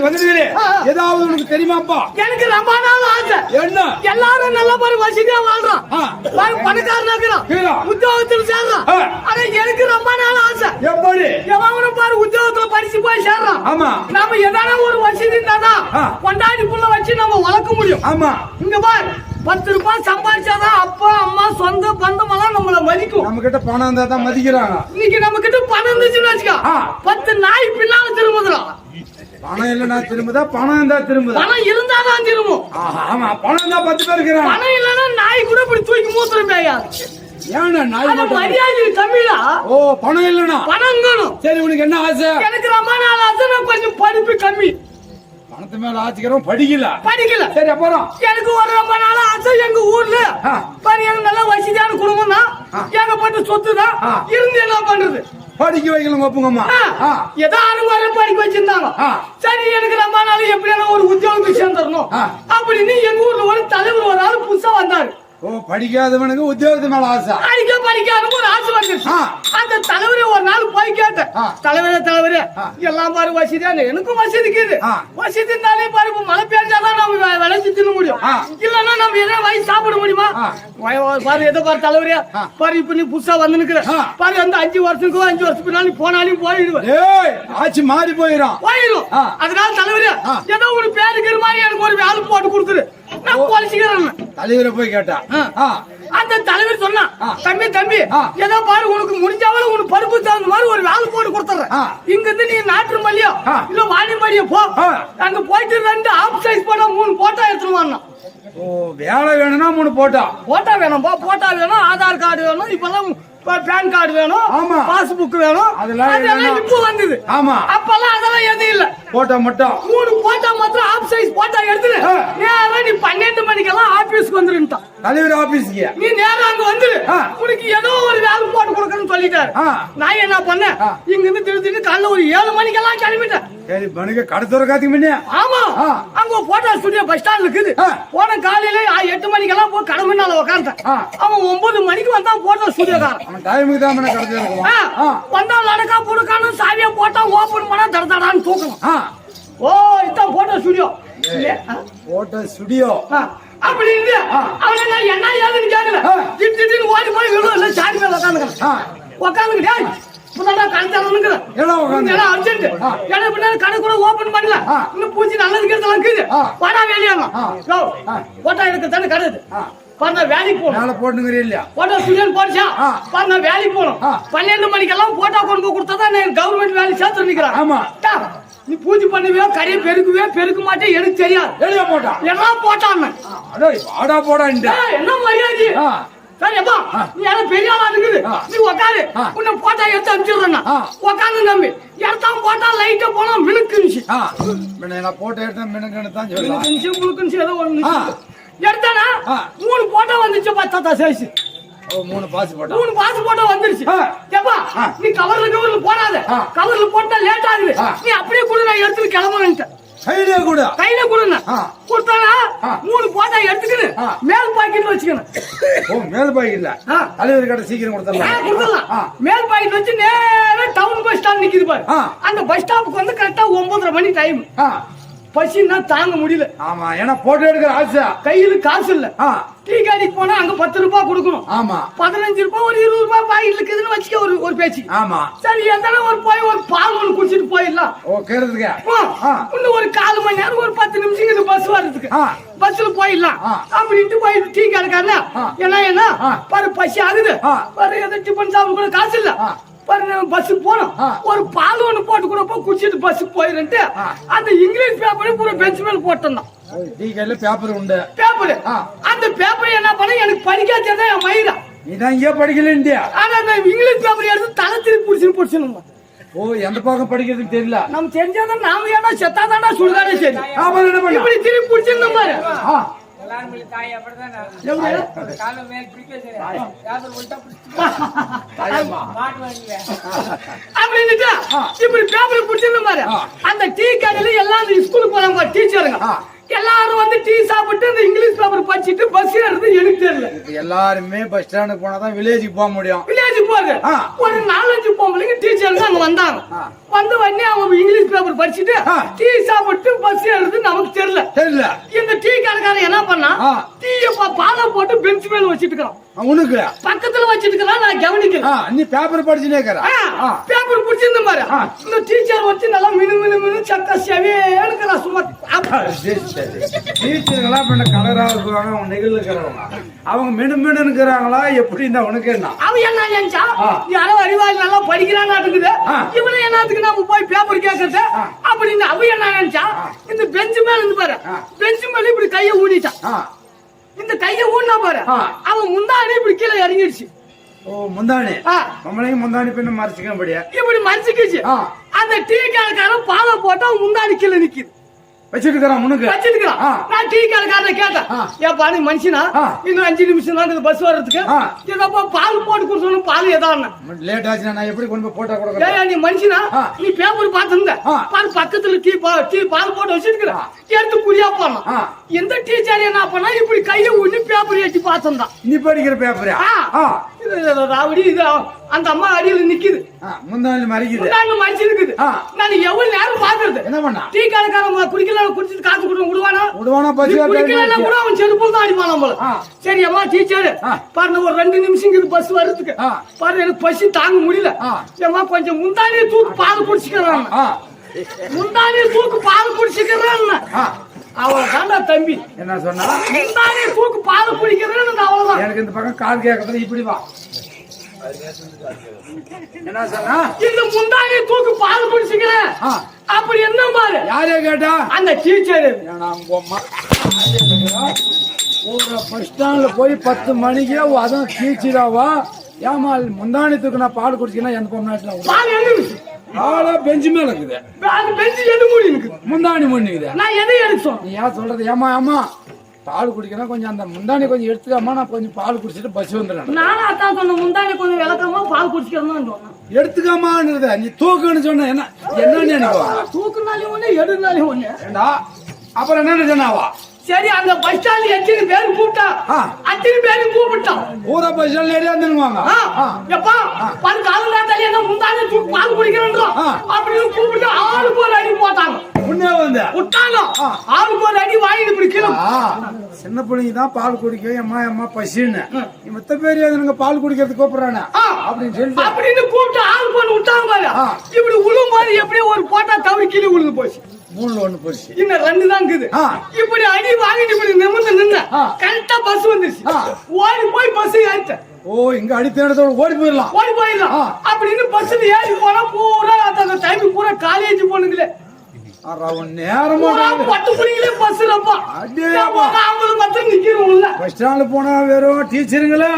இப்படி ஆ. ஏதாவது உனக்கு தெரியுமாப்பா? எனக்கு ரொம்ப நாள் ஆசை. என்ன? எல்லாரும் நல்ல மாதிரி வசதியா வாழ்றான். பணக்காரனா இருக்கிறான். உத்தியோகத்துல சேர்றான். ஆனா எனக்கு ரொம்ப நாள் ஆசை. எப்படி? எவனும் பாரு உத்தியோகத்துல படிச்சு போய் சேர்றான். ஆமா. நாம எதனா ஒரு வசதி இருந்தாதான் ஆ. கொண்டாடி புள்ள வச்சு நம்ம வளர்க்க முடியும். ஆமா. இங்க பாரு பத்து ரூபாய் சம்பாதிச்சாதான் அப்பா அம்மா சொந்த பந்தம் எல்லாம் நம்மள மதிக்கும். நம்ம கிட்ட பணம் இருந்தா தான் மதிக்கிறாங்க இன்னைக்கு நம்ம கிட்ட பணம் இருந்துச்சுன்னு வச்சுக்கோ. பத்து நாய் பின்னால திரும்புதுடா. பணம் இல்லைன்னா திரும்புதா? பணம் இருந்தா திரும்புதா? பணம் இருந்தாதான் திரும்பும். ஆஹா, ஆமா பணம் இருந்தா பத்து பேர் இருக்கிறாங்க. பணம் இல்லைன்னா நாய் கூட இப்படி தூக்கி மூத்திரம் மேயா? ஏன்னா நாய் மட்டும் மரியாதை ஓ பணம் இல்லைனா பணம் வேணும். சரி உனக்கு என்ன ஆசை? எனக்கு ரொம்ப நாள் ஆசை நான் கொஞ்சம் படிப்பு கம்மி. பணத்து மேல ஆச்சிக்கிறோம் படிக்கல. படிக்கல. சரி அப்புறம்? எனக்கு ஒரு ரொம்ப நாள் ஆசை எங்க ஊர்ல. பாரு நல்ல வசதியான குடும்பம் தான். ஏகப்பட்ட சொத்து தான். இருந்து என்ன பண்றது? படிக்க வைக்கல ஒப்புங்கம்மா ஆ. ஏதோ அனுமாரம் படிக்க வச்சிருந்தாங்க. சரி எனக்கு ரொம்ப நாள் எப்படியான ஒரு உத்தியோகத்துக்கு சேர்ந்துடணும் ஆ. அப்படின்னு எங்க ஊர்ல ஒரு தலைவர் ஒரு ஆள் புதுசா வந்தாரு ஓ படிக்காதவனுக்கு உத்தியோகத்து மேல ஆசை அடிக்க படிக்காத ஒரு ஆசை வந்துருச்சு ஆ. அந்த தலைவரே ஒரு நாள் போய் கேட்டேன். தலைவரே தலைவரே. எல்லாம் பாரு எனக்கும் வசதி இருக்குது ஆ. வசதி இருந்தாலே பாரு மழை பெஞ்சாதான் நம்ம வெ- விளைச்சு தின்ன முடியும். இல்லன்னா நம்ம எதாவது வாங்கி சாப்பிட முடியுமா பாரு எதோ பாரு தலைவரே ஆ. பாரு இப்ப நீ புதுசா வந்து நிக்கிற. பாரு அந்த அஞ்சு வருஷத்துக்கோ அஞ்சு வருஷத்துக்கு பின்னாடி போனாலும் போயிடுவேன் ஏய் ஆச்சு மாறி போயிடும் போயிடும். அதனால தலைவரே ஆ. ஏதோ ஒரு பேருக்கு மாதிரி எனக்கு ஒரு வேலை போட்டு கொடுத்துரு நான் தலைவரை போய் கேட்டா. அந்த தலைவர் சொன்னா. தம்பி தம்பி. ஏதோ பாரு உனக்கு முடிஞ்சாவது உனக்கு பருப்பு தகுந்த மாதிரி ஒரு வேலை போட்டு கொடுத்துறேன். இங்க இருந்து நீ நாட்டு மல்லியோ. இல்ல வாணி மல்லியோ போ. அங்க போயிட்டு ரெண்டு ஆப் சைஸ் போட்டா மூணு போட்டா எடுத்துட்டு வரணும் ஓ வேலை வேணும்னா மூணு போட்டா போட்டா வேணும் போட்டா வேணும் ஆதார் கார்டு வேணும் இப்பெல்லாம் பேன் கார்டு வேணும். பாஸ்புக் வேணும் அதெல்லாம். இப்போ வந்தது ஆமா அப்பெல்லாம் அதெல்லாம் எதுவும் இல்ல போட்டா மட்டும் மூணு போட்டா மாத்திரம் ஆப் சைஸ் போட்டா எடுத்துரு. நேரா நீ பன்னெண்டு மணிக்கெல்லாம் ஆபீஸ்க்கு வந்துருன்ட்டான் தலைவர் ஆபீஸ்க்கு நீ நேரா அங்க வந்துரு. உனக்கு ஏதோ ஒரு வேலை போட்டு கொடுக்கணும்னு சொல்லிட்டாரு. நான் என்ன பண்ணேன். இங்க இருந்து திடீர்னு காலைல ஒரு ஏழு மணிக்கெல்லாம் கிளம்பிட்டேன் சரி பணுக்கு கடை திறக்காதுக்கு முன்னே ஆமா. அங்க போட்டோ ஸ்டுடியோ பஸ் ஸ்டாண்ட் இருக்குது. போன காலையில எட்டு மணிக்கெல்லாம் உட்காந்துட்டேன் ஆ. அவன் ஒன்பது மணிக்கு வந்தான் போட்டோ ஸ்டுடியோக்காரன் டைமுக்கு தான் கடை திறக்குவான் ஆ. வந்தா லடக்கா புடுக்கானு சாவியா போட்டா ஓபன் பண்ணா தட தடான்னு தூக்கணும். ஆ. ஓ இதான் போட்டோ ஸ்டுடியோ போட்டோ ஸ்டுடியோ அப்படி இருந்து அவனை என்ன ஏதுன்னு கேட்கல ஆ. திடீர் திடீர்னு ஓடி போய் விழும் இல்ல சாடி மேல உட்காந்துக்கிறேன். உட்காந்துக்கிட்டே பூச்சி நல்லது ஆ. வாடா ஆ. போட்டா எடுக்க தானே கடை பாருங்க வேலைக்கு போகணும் மேல போட்டுங்கிறீ இல்லையா போட்டோ ஸ்டுடியோ போடுச்சா. பாருங்க வேலைக்கு போகணும். பன்னெண்டு மணிக்கெல்லாம் போட்டோ கொண்டு போய் கொடுத்தா தான் கவர்மெண்ட் வேலை சேர்த்து நிக்கிறேன் ஆமா. நீ பூஜை பண்ணுவியோ கடையை பெருக்குவே பெருக்க எனக்கு தெரியாது வெளியே போட்டா எல்லாம் போட்டான்னு அடோ வாடா போடா என்ன மரியாதை ஆ. சரி அப்பா ஆ. நீ யாரும் பெரிய ஆளா இருக்குது. நீ உக்காரு. உன்னை போட்டா எடுத்து அனுப்பிச்சிடுறேன். உக்காந்து நம்பி எடுத்தா போட்டா லைட்டா போனா முன்ன நான் போட்டோ எடுத்தேன் மினுக்குன்னு தான் சொல்லலாம் மினுக்குச்சு முழுக்குச்சு ஏதோ ஒண்ணு. எடுத்தானா. மூணு போட்டோ வந்துச்சு பத்தா சைஸ் ஓ மூணு பாஸ் போட்டா மூணு பாஸ் போட்டோ வந்துருச்சு. ஏப்பா. நீ கவர்ல கவர்ல போடாத. கவர்ல போட்டா லேட் ஆகுது. நீ அப்படியே கூட நான் எடுத்துட்டு கிளம்புறேன்ட்டு கையிலே கூட கையில கொடுங்க. கொடுத்தானா. மூணு போட்டா எடுத்துக்கின்னு ஆ. மேல் பாக்கெட்ல வச்சுக்கணும் ஓ மேல் ஆ. தலைவர் கடை சீக்கிரம் கொடுத்துடலாம் கொடுத்துடலாம். மேல் பாக்கெட் வச்சு நேரா டவுன் பஸ் ஸ்டாண்ட் நிக்குது பாரு. அந்த பஸ் ஸ்டாப்புக்கு வந்து கரெக்டா ஒன்பதரை மணி டைம் ஆ பசின்னா தாங்க முடியல. ஆமா ஏன்னா போட்டோ எடுக்கிற ஆசை. கையில காசு இல்ல. டீ கடைக்கு போனா அங்க பத்து ரூபாய் கொடுக்கணும். ஆமா. பதினஞ்சு ரூபாய் ஒரு இருபது ரூபாய் பாக்கெட் இருக்குதுன்னு வச்சுக்க ஒரு ஒரு பேச்சு. ஆமா. சரி எத்தனை ஒரு போய் ஒரு பால் ஒன்று குடிச்சிட்டு போயிடலாம். ஓ கேறதுக்கு. இன்னும் ஒரு கால் மணி நேரம் ஒரு பத்து நிமிஷம் இந்த பஸ் வர்றதுக்கு. பஸ்ல போயிடலாம். அப்படின்ட்டு போய் டீ கடைக்காரன ஆ. என்ன என்ன. பாரு பசி ஆகுது. பாரு எதை டிஃபன் சாப்பிட கூட காசு இல்ல. பஸ்ஸுக்கு போனோம். ஒரு பால் ஒண்ணு போட்டு கூட போய் குடிச்சிட்டு பஸ்ஸுக்கு போயிருன்ட்டு ஆ. அந்த இங்கிலீஷ் பேப்பரை பூரா பெஞ்ச் மேல கையில பேப்பர் உண்டு. பேப்பர். அந்த பேப்பர் என்ன பண்ண எனக்கு படிக்க தெரியாத என் மயிரா நீ தான் இங்கே படிக்கல இந்தியா. ஆனா அந்த இங்கிலீஷ் பேப்பர் எடுத்து தலை திருப்பி பிடிச்சின்னு பிடிச்சிருந்தோம் ஓ எந்த பக்கம் படிக்கிறதுன்னு தெரியல. நம்ம தெரிஞ்சாதான் நாம ஏன்னா செத்தாதானா சுடுகாடே சரி. ஆமா என்ன பண்ண இப்படி திருப்பி பிடிச்சிருந்தோம் பாரு. தாய் அப்படிதானே? காலம் மேல் பிடிக்க யாரும் உள்டா இப்படி பேப்பர் பிடிச்சிருந்த ஆ. அந்த டீ கடையில எல்லாம் அந்த ஸ்கூலுக்கு போறாங்க டீச்சருங்க. எல்லாரும் வந்து டீ சாப்பிட்டு இந்த இங்கிலீஷ் பேப்பர் படிச்சுட்டு பஸ் ஏறது எனக்கு தெரியல. எல்லாருமே பஸ் ஸ்டாண்டுக்கு போனாதான் வில்லேஜுக்கு போக முடியும். வில்லேஜ் ஆ. ஒரு நாலஞ்சு பொம்பளைங்க டீச்சருங்க அங்க வந்தாங்க. வந்து உடனே அவங்க இங்கிலீஷ் பேப்பர் படிச்சுட்டு. டீ சாப்பிட்டு பஸ் ஏறது நமக்கு தெரியல தெரியல இந்த டீ கடைக்காரன் என்ன பண்ணா. டீய பாலை போட்டு பெஞ்ச் மேல வச்சிட்டு இருக்கிறான் உனக்கு பக்கத்துல வச்சிட்டு நான் கவனிக்கிறேன் ஆ, நீ பேப்பர் படிச்சுனே. பேப்பர் பிடிச்சிருந்த மாதிரி. இந்த டீச்சர் வச்சு நல்லா மினு மினு மினு சும்மா அப்ப- சரி, சரி. டீச்சருங்களா இப்ப என்ன கலரா இருக்கிறாங்க அவங்க நெகிழ் இருக்கிறவங்க அவங்க மினு மினு இருக்கிறாங்களா எப்படி இருந்தா உனக்கு என்ன அவன் என்ன. யாரோ அறிவாளி நல்லா படிக்கிறான்னு இருக்குது. இவனை என்னத்துக்கு நாம போய் பேப்பர் கேட்கறது. அப்படின்னு அவன் என்ன நினைச்சா இந்த பெஞ்சு மேல இருந்து பாரு. பெஞ்சு மேல இப்படி கைய ஊடிட்டான் ஆ. இந்த கைய ஊடினா பாரு. அவன் முந்தாடி இப்படி கீழே இறங்கிடுச்சு ஓ முந்தானி. நம்மளையும் முந்தானி பின்ன மறைச்சிக்க இப்படி மறைச்சிக்கிச்சு. அந்த டீ கடைக்காரன் பாலை போட்டு அவன் முந்தாடி கீழே நிக்குது உனக்கு. வச்சிருக்கான் ஆ. நான் டீ கடைக்காரன் கேட்டேன். ஏப்பா நீ மனுஷனா. இன்னும் அஞ்சு நிமிஷம் தான் பஸ் வர்றதுக்கு. ஏதாப்பா பால் போட்டு கொடுத்தோன்னு பால் லேட் ஆச்சுன்னா நான் எப்படி கொண்டு போய் போட்டோ நீ மனுஷனா. நீ பேப்பர் பார்த்திருந்த. பால் பக்கத்துல டீ பா டீ பால் போட்டு வச்சிருக்கிற எடுத்து குடியா போனோம். எந்த டீச்சர் என்ன பண்ணா இப்படி கையை ஊனி பேப்பர் ஏற்றி பார்த்திருந்தான். நீ படிக்கிற பேப்பரா ராவடி இது அந்த அம்மா அடியில நிக்குது. ஆ, முந்தானி மறைக்குது. நாங்க ஆ. நான் எவ்வளவு நேரம் பாக்குறது என்ன பண்ணா? டீ கடைக்காரன் குடிக்கல குடிச்சிட்டு காசு கொடுக்க விடுவானா? விடுவானா பசி கூட அவன் செருப்புல தான் அடிப்பான் நம்மள. சரி அம்மா டீச்சர். பாருங்க ஒரு ரெண்டு நிமிஷம் இது பஸ் வர்றதுக்கு. ஆ. பாரு எனக்கு பசி தாங்க முடியல. ஆ. ஏம்மா கொஞ்சம் முந்தானிய தூக்கு பால் குடிச்சுக்கிறான். ஆ. முந்தானிய தூக்கு பால் குடிச்சுக்கிறான். ஆ. அவன் தாண்டா தம்பி. என்ன சொன்னா? முந்தானிய தூக்கு பால் குடிக்கிறேன்னு அவ்வளவுதான். எனக்கு இந்த பக்கம் கால் கேட்கறது இப்படி வா. என்ன சொன்னா? இந்த முந்தானிய தூக்கு பால் குடிச்சுக்கிறேன். அப்படி என்ன பாரு? யாரே கேட்டா? அந்த டீச்சர். ஒரு பஸ் ஸ்டாண்ட்ல போய் பத்து மணிக்கு அதுவும் கீச்சிடாவா ஏமா முந்தானத்துக்கு நான் பால் எந்த பொம்நாட்டில் பால் எழுந்துச்சு ஆளா பெஞ்சு மேல இருக்குது. அது பெஞ்சு எது மூடி இருக்குது? முந்தாணி முன்னுக்குது நான் எதை நீ ஏன் சொல்றது? ஏமா ஏமா பால் குடிக்கணும் கொஞ்சம் அந்த முந்தாணி கொஞ்சம் எடுத்துக்காம நான் கொஞ்சம் பால் குடிச்சிட்டு பஸ் வந்துடுறேன். நானும் அதான் சொன்னேன் முந்தானி கொஞ்சம் விளக்கமா பால் குடிச்சுக்கிறேன்னு சொன்னேன். எடுத்துக்காமான்றத நீ தூக்குன்னு சொன்ன என்ன என்னன்னு நினைக்குவாங்க தூக்குனாலையும் ஒண்ணு எடுனாலையும் ஒண்ணு. அப்புறம் என்ன சொன்னாவா? சரி அந்த பஸ் ஸ்டாண்ட் எத்தனை பேர் கூப்பிட்டா. அத்தனை பேரும் கூப்பிட்டான் ஊரா பஸ் ஸ்டாண்ட்ல ஏரியா இருந்துருவாங்க ஆ, எப்பா பாரு என்ன முந்தானி ஆ. அப்படின்னு கூப்பிட்டு ஆளுக்கு ஒரு அடி போட்டாங்க. முன்னே வந்த? விட்டாங்க. ஆளுக்கு ஒரு அடி வாங்கிட்டு ஆ, சின்ன பிள்ளைங்க தான் பால் குடிக்க எம்மா எம்மா பசின்னு. மத்த பேர் எதுங்க பால் குடிக்கிறதுக்கு கூப்பிடுறானே. அப்படின்னு சொல்லிட்டு. அப்படின்னு கூப்பிட்டு ஆள் பண்ணி விட்டாங்க பாரு. இப்படி விழும் போது எப்படியோ ஒரு போட்டா தவறி கீழே விழுந்து போச்சு. மூணுல ஒண்ணு போச்சு. இன்னும் ரெண்டு தான் இருக்குது. இப்படி அடி வாங்கிட்டு இப்படி நிமிர்ந்து நின்ன. கரெக்டா பஸ் வந்துருச்சு. ஓடி போய் பஸ் ஏறிட்டேன் ஓ இங்க அடித்த இடத்தோட ஓடி போயிடலாம். ஓடி போயிடலாம். அப்படின்னு பஸ்ல ஏறி போனா பூரா அந்த டைம் பூரா காலேஜ் ஸ்டாண்ட்ல போனா வெறும் டீச்சருங்களே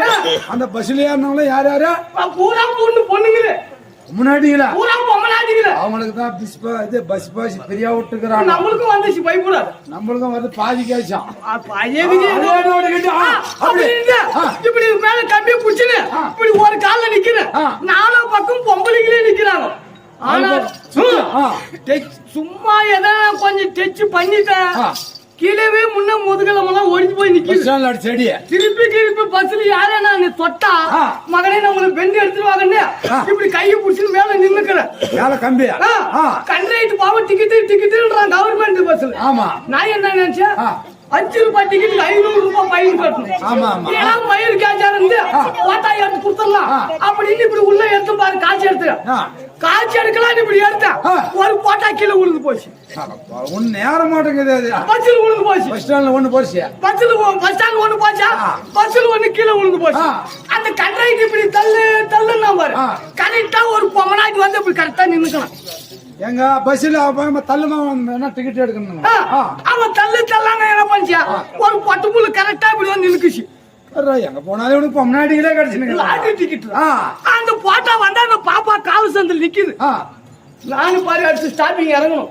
அந்த பஸ்ல ஏறினவங்கள யார் யாரு? பூரா பொண்ணு பொண்ணுங்களே. முன்னாடிங்களா? பூரா பொம்மலாட்டிங்களே அவங்களுக்கு தான் பஸ் இது பஸ் பாஸ் ஃப்ரீயா விட்டுக்கிறாங்க நம்மளுக்கும் வந்துச்சு பயப்படாது நம்மளுக்கும் வந்து பாதி கேச்சான். இப்படி மேல கம்பியை புடிச்சுன்னு, இப்படி ஒரு கால்ல நிக்கிறேன். நாலா பக்கம் பொம்பளைங்களே நிக்கிறாங்க. ஆனா, சும்மா எதனா கொஞ்சம் டெச் பண்ணிட்டேன். கீழவே முன்ன முதுகலமெல்லாம் ஒடிஞ்சு போய் அடி செடிய திருப்பி திருப்பி பஸ்ல யாரா நான் தொட்டா. மகனே நம்மள பெண்டு எடுத்துருவாங்கன்னு. இப்படி கையை புடிச்சுன்னு மேல நின்னுக்கிறேன். மேல கம்பியா ஆ. கண்ட்ரைட் பாவம் டிக்கெட்டு டிக்கெட்டுன்றான் கவர்மெண்ட் பஸ்ல ஆமா. நான் என்ன நினைச்சேன். அஞ்சு ரூபாய் டிக்கெட் ஐநூறு ரூபாய் ஃபைன் கட்டணும். ஏன்னா மயில் காய்ச்சல் இருந்து ஓட்டா எடுத்து கொடுத்துடலாம். அப்படின்னு இப்படி உள்ள எடுத்து பாரு காய்ச்சி எடுத்து. காய்ச்சி எடுக்கலாம் இப்படி எடுத்தேன். ஒரு போட்டா கீழே விழுந்து போச்சு ஒன்னு நேர மாட்டேங்குது அது பஸ்ஸில் விழுந்து போச்சு பஸ் ஸ்டாண்ட்ல ஒண்ணு போச்சு பஸ்ஸில் பஸ் ஸ்டாண்ட் ஒண்ணு போச்சா. பஸ்ஸில் ஒண்ணு கீழே விழுந்து போச்சு. அந்த கண்ட்ரைட் இப்படி தள்ளு தள்ளுன்னா பாரு. கரெக்டா ஒரு பொம்மனாட்டி வந்து இப்படி கரெக்டா நின்னுக்கலாம் எங்க பஸ்ல தள்ளுமா என்ன டிக்கெட் எடுக்கணும் ஆ. அவன் தள்ளு தள்ளாங்க என்ன பண்ணிச்சா? ஒரு பட்டு புல்லு கரெக்டா இப்படி வந்து நின்னுக்குச்சு எங்க போனாலும் உனக்கு முன்னாடிகளே கிடைச்சுனுங்க லாட்டரி டிக்கெட் ஆ. அந்த போட்டா வந்தா அந்த பாப்பா கால் சந்தில் நிக்குது. ஆ. நானும் பாரு அடுத்து ஸ்டாப்பிங் இறங்கணும்.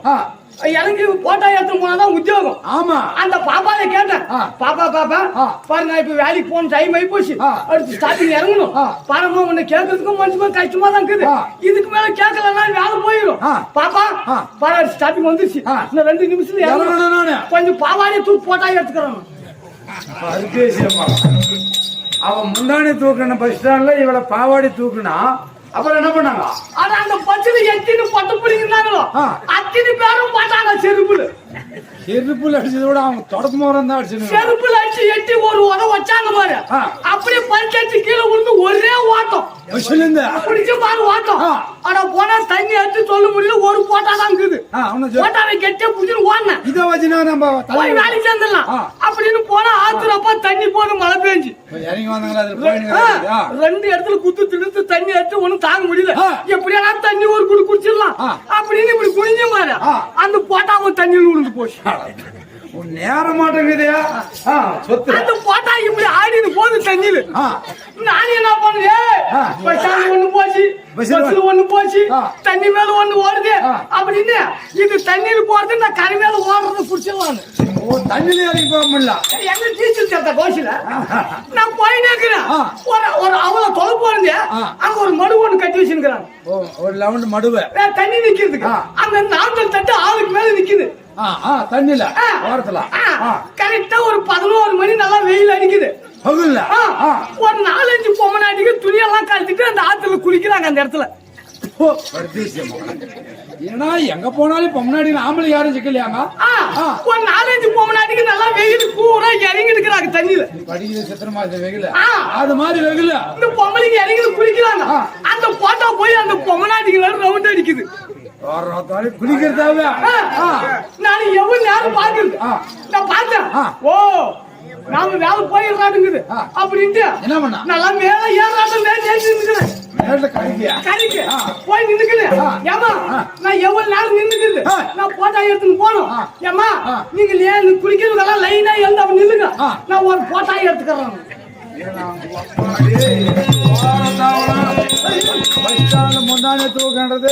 இறங்கி போட்டா எடுத்து போனாதான் உத்தியோகம் ஆமா அந்த பாப்பாவை கேட்டேன். பாப்பா பாப்பா ஆ. பாரு நான் இப்ப வேலைக்கு போன டைம் ஆகி போச்சு. அடுத்து ஸ்டார்டிங் இறங்கணும். பாருமா உன்னை கேட்கறதுக்கும் மனுஷமா கஷ்டமா தான் இருக்குது. இதுக்கு மேல கேட்கலன்னா வேலை போயிடும். பாப்பா. பாரு ஸ்டார்டிங் வந்துருச்சு. இன்னும் ரெண்டு நிமிஷத்துல இறங்கணும் கொஞ்சம் பாவாடியை தூக்கி போட்டா எடுத்துக்கிறோம் பரதேசியம்மா. அவன் முந்தானி தூக்கின பஸ் ஸ்டாண்ட்ல இவளை பாவாடி தூக்குனா அப்புறம் என்ன பண்ணாங்க? ஆனா அந்த பச்சுல எத்தினு பட்டு பிடிக்கிறாங்களோ. அத்தனை பேரும் பாட்டாங்க செருப்புல. செருப்புல அடிச்சதை விட அவங்க தொடப்பு மரம் தான் அடிச்சு செருப்புல அடிச்சு எட்டி ஒரு உத வச்சாங்க பாரு. அப்படியே பறிச்சு கீழே விழுந்து ஒரே ஓட்டம் பிடிச்சு பாரு ஓட்டம். ஆனா போனா தண்ணி எடுத்து சொல்ல முடியல ஒரு போட்டா தான் இருக்குது. போட்டாவை கெட்டியா புடிச்சுன்னு ஓடினேன் இதை வச்சுனா நம்ம போய் வேலைக்கு சேர்ந்துடலாம். அப்படின்னு போனா ஆத்துறப்ப தண்ணி போது மழை பெஞ்சு இறங்கி வந்தாங்களா. ரெண்டு இடத்துல குத்து திடுத்து தண்ணி எடுத்து ஒண்ணும் தாங்க முடியல. எப்படியா தண்ணி ஒரு குடி குடிச்சிடலாம். அப்படின்னு இப்படி குனிஞ்ச மாதிரி. அந்த போட்டாவும் தண்ணியில் விழுந்து போச்சு நேர மாட்டேங்குதியா ஆ, சொத்து போட்டா இப்படி ஆடினு போகுது தண்ணியில ஆ. நான் என்ன பண்ணேன் ஆ. பஸ் ஸ்டாண்ட் ஒண்ணு போச்சு பஸ்ல ஒண்ணு போச்சு. தண்ணி மேல ஒண்ணு ஓடுது. அப்படின்னு இது தண்ணியில போறது நான் கரை மேல ஓடுறது புடிச்சிடலாம் ஓ தண்ணில இறங்கி போக முடியல எங்க டீச்சர் சேர்த்த கோஷில நான் போயினே இருக்கிறேன். ஒரு ஒரு அவ்வளவு தொலை ஆ. அங்க ஒரு மடு ஒண்ணு கட்டி வச்சிருக்கிறாங்க ஓ, ஒரு லவுண்ட் மடுவை தண்ணி நிக்கிறதுக்கு. அந்த நாங்கள் தட்டு ஆளுக்கு மேல நிக்குது தண்ணில. ஓரத்துல. கரெக்டா ஒரு பதினோரு மணி நல்லா வெயில் அடிக்குது பகல்ல. ஒரு நாலஞ்சு பொம்மநாட்டிக்கு துணியெல்லாம் கழட்டிட்டு அந்த ஆத்துல குளிக்கிறாங்க அந்த இடத்துல. ஏன்னா எங்க போனாலும் இப்ப முன்னாடி ஆம்பளை யாரும் சிக்கலையாங்க. ஒரு நாலஞ்சு பொம்மநாட்டிக்கு நல்லா வெயில் பூரா இறங்கி இருக்கிறாங்க தண்ணியில படிக்கிறது சித்திரமா இந்த வெகுல ஆ. அது மாதிரி வெகுல இந்த பொம்பளைங்க இறங்கி குளிக்கிறாங்க. அந்த போட்டா போய் அந்த பொம்மநாட்டிக்கு ரவுண்ட் அடிக்குது குளிக்கிறதாவே நான் எவ்வளவு நேரம் பாக்குறது. நான் பார்த்தேன். ஓ நாம வேலை போயிடலாட்டுங்குது ஆ. அப்படின்ட்டு என்ன பண்ணா நல்லா மேல ஏறாட்டம் கறிக்கு ஆ. போய் நின்னுக்கிறேன். ஏமா. நான் எவ்வளவு நேரம் நின்னுக்குது ஆ. நான் போட்டா எடுத்துன்னு போனோம். ஏமா. நீங்க ஏன் குளிக்கிறதுக்கெல்லாம் லைனா எழுந்து அப்ப நில்லுங்க. நான் ஒரு போட்டா எடுத்துக்கிறேன் முந்தானே தூக்கன்றது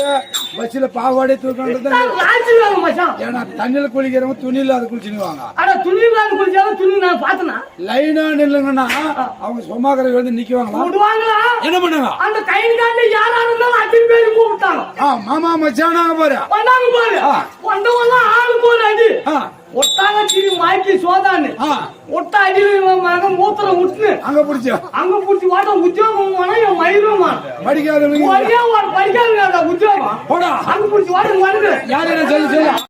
பஸ்ல பாவாடை தூக்கன்றது நான் மச்சான் ஏன்னா தண்ணியில குளிக்கிறவங்க துணி இல்லாத குளிச்சுடுவாங்க அட துணி இல்லாத குளிச்சாலும் துணி நான் பார்த்தனா லைனா நில்லுங்கன்னா அவங்க சும்மாக்கிற வந்து நிக்குவாங்களா விடுவாங்களா என்ன பண்ணுங்க அந்த கைகாண்டி யாரா இருந்தாலும் அத்தனை பேர் கூப்பிட்டாங்க ஆ மாமா மச்சானாங்க பாரு வந்தாங்க பாரு ஆ. வந்தவங்க ஆளுக்கு ஒரு அடி ஆ ஒட்டாங்க தீவி மாய்க்கி சோதான்னு ஒட்ட அடியில் மகன் மூத்திரம் விட்டுன்னு அங்க பிடிச்சா அங்க புடிச்சு வாட்ட உத்தியோகம் போனா என் மயிரும் ஒரு படிக்காத உத்தியோகம்? அங்க புடிச்சு வாட்ட வந்து யாரு என்ன சொல்லி சொல்லு.